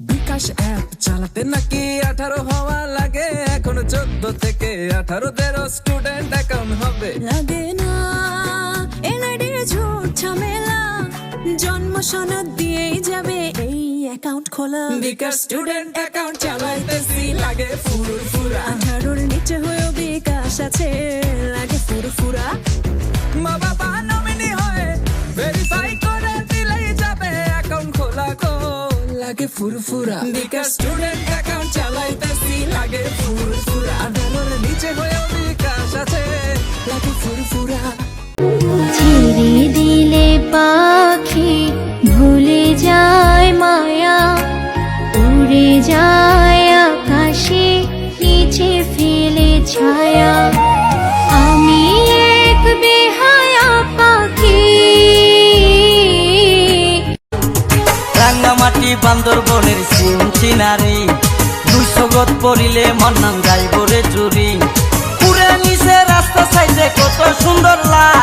বিকাশ app চালাতে নাকি আঠারো হওয়া লাগে? এখন চোদ্দ থেকে আঠারো তেরো স্টুডেন্ট অ্যাকাউন্ট হবে। লাগে না। এনআইডির ঝুট ঝামেলা। জন্ম সনদ দিয়েই যাবে এই অ্যাকাউন্ট খোলা। বিকাশ স্টুডেন্ট অ্যাকাউন্ট চালাইতেছি লাগে ফুল ফুল আঠারোর লাগে ফুরফুরা। বিকাশ স্টুডেন্ট অ্যাকাউন্ট চালাইতেছি, লাগে ফুরফুরা। আঠারোর নিচে হয়েও বিকাশ আছে, লাগে ফুরফুরা। ছেড়ে দিলে পাখি ভুলে যায় মায়া, উড়ে যায় আকাশে, নিচে ফেলে ছায়া। রাঙ্গামাটি বান্দরবনের সিম চিনারি। দুইশো গত পড়িলে মন্নান যাইব রে চুরি। পুরে নিচে রাস্তা সাইজে কত সুন্দর লাল